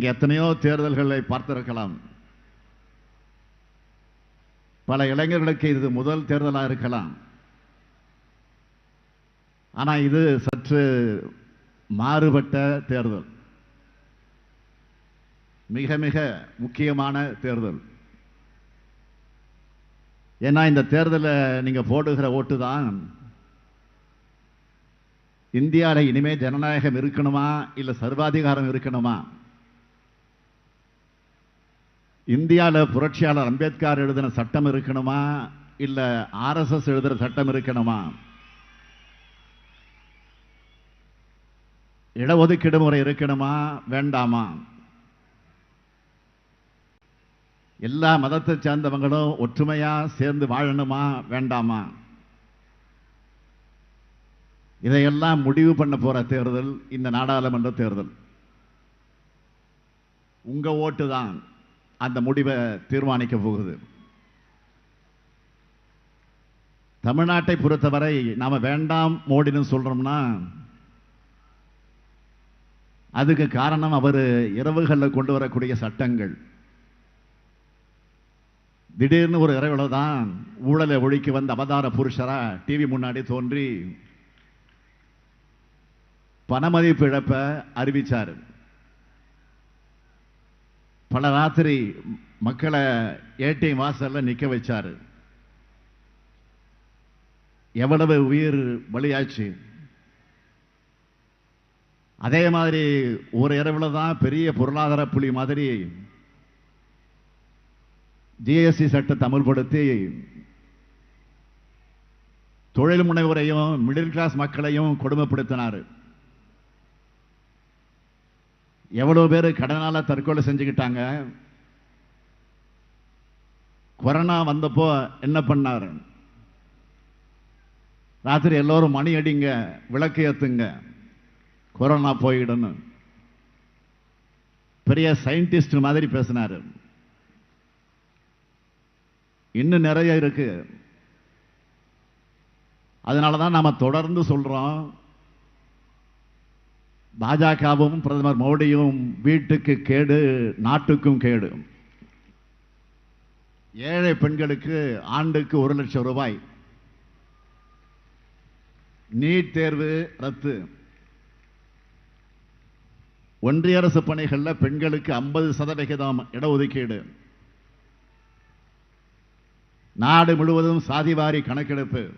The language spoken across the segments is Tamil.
எத்தனையோ தேர்தல்களை பார்த்திருக்கலாம். பல இளைஞர்களுக்கு இது முதல் தேர்தலாக இருக்கலாம். ஆனா இது சற்று மாறுபட்ட தேர்தல். மிக மிக முக்கியமான தேர்தல். ஏன்னா இந்த தேர்தலை நீங்க போடுகிற ஓட்டு தான் இந்தியாவில் இனிமே ஜனநாயகம் இருக்கணுமா இல்ல சர்வாதிகாரம் இருக்கணுமா? இந்தியாவில் புரட்சியாளர் அம்பேத்கர் எழுதின சட்டம் இருக்கணுமா? இல்லை ஆர்எஸ்எஸ் எழுதுகிற சட்டம் இருக்கணுமா? இடஒதுக்கீடு முறை இருக்கணுமா? வேண்டாமா? எல்லா மதத்தை சேர்ந்தவங்களும் ஒற்றுமையாக சேர்ந்து வாழணுமா? வேண்டாமா? இதையெல்லாம் முடிவு பண்ண போகிற தேர்தல் இந்த நாடாளுமன்ற தேர்தல். உங்கள் ஓட்டு தான். அந்த முடிவை தீர்மானிக்க போகுது. தமிழ்நாட்டை பொறுத்தவரை நாம வேண்டாம் மோடின்னு சொல்கிறோம்னா அதுக்கு காரணம் அவர் இரவுகளில் கொண்டு வரக்கூடிய சட்டங்கள். திடீர்னு ஒரு இரவில் தான் ஊழலை ஒழிக்க வந்த அவதார புருஷராக டிவி முன்னாடி தோன்றி பணமதிப்பு இழப்பை அறிவித்தார் பல ராத்திரி மக்களை ஏடிஎம் வாசல்ல நிற்க வச்சார். எவ்வளவு உயிர் பலியாச்சு அதே மாதிரி ஒரு இரவுல தான் பெரிய பொருளாதார புலி மாதிரி ஜிஎஸ்டி சட்டத்தை அமல்படுத்தி தொழில் முனைவரையும் மிடில் கிளாஸ் மக்களையும் கொடுமைப்படுத்தினார். எவ்வளோ பேர் கடனால் தற்கொலை செஞ்சுக்கிட்டாங்க? கொரோனா வந்தப்போ என்ன பண்ணார்? ராத்திரி எல்லோரும் மணி அடிங்க விளக்கு ஏற்றுங்க கொரோனா போயிடணும் பெரிய சயின்டிஸ்ட் மாதிரி பேசினார். இன்னும் நிறைய இருக்கு. அதனால தான் நாம் தொடர்ந்து சொல்கிறோம் பாஜகவும் பிரதமர் மோடியும் வீட்டுக்கு கேடு நாட்டுக்கும் கேடு. ஏழை பெண்களுக்கு ஆண்டுக்கு ஒரு லட்சம் ரூபாய். நீட் தேர்வு ரத்து. ஒன்றிய அரசு பணிகளில் பெண்களுக்கு ஐம்பது சதவிகிதம் இடஒதுக்கீடு. நாடு முழுவதும் சாதிவாரி கணக்கெடுப்பு.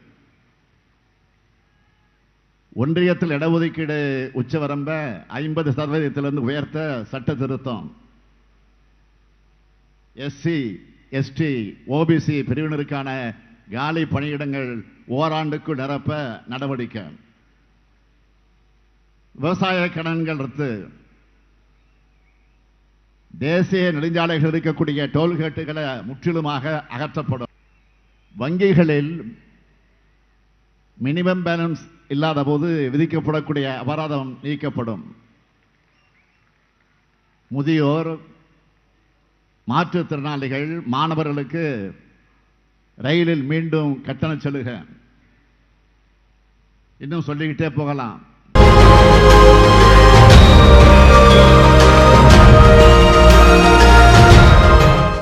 ஒன்றியத்தில் இடஒதுக்கீடு உச்சவரம்ப ஐம்பது சதவீதத்திலிருந்து உயர்த்த சட்ட திருத்தம். எஸ்சி எஸ்டி ஓபிசி பிரிவினருக்கான காலி பணியிடங்கள் ஓராண்டுக்கு நிரப்ப நடவடிக்கை. விவசாய கடன்கள் ரத்து. தேசிய நெடுஞ்சாலைகள் இருக்கக்கூடிய டோல்கேட்டுகளை முற்றிலுமாக அகற்றப்படும். வங்கிகளில் மினிமம் பேலன்ஸ் இல்லாத போது விதிக்கப்படக்கூடிய அபராதம் நீக்கப்படும். முதியோர் மாற்றுத்திறனாளிகள் மாணவர்களுக்கு ரயிலில் மீண்டும் கட்டண சலுகை. இன்னும் சொல்லிக்கிட்டே போகலாம்.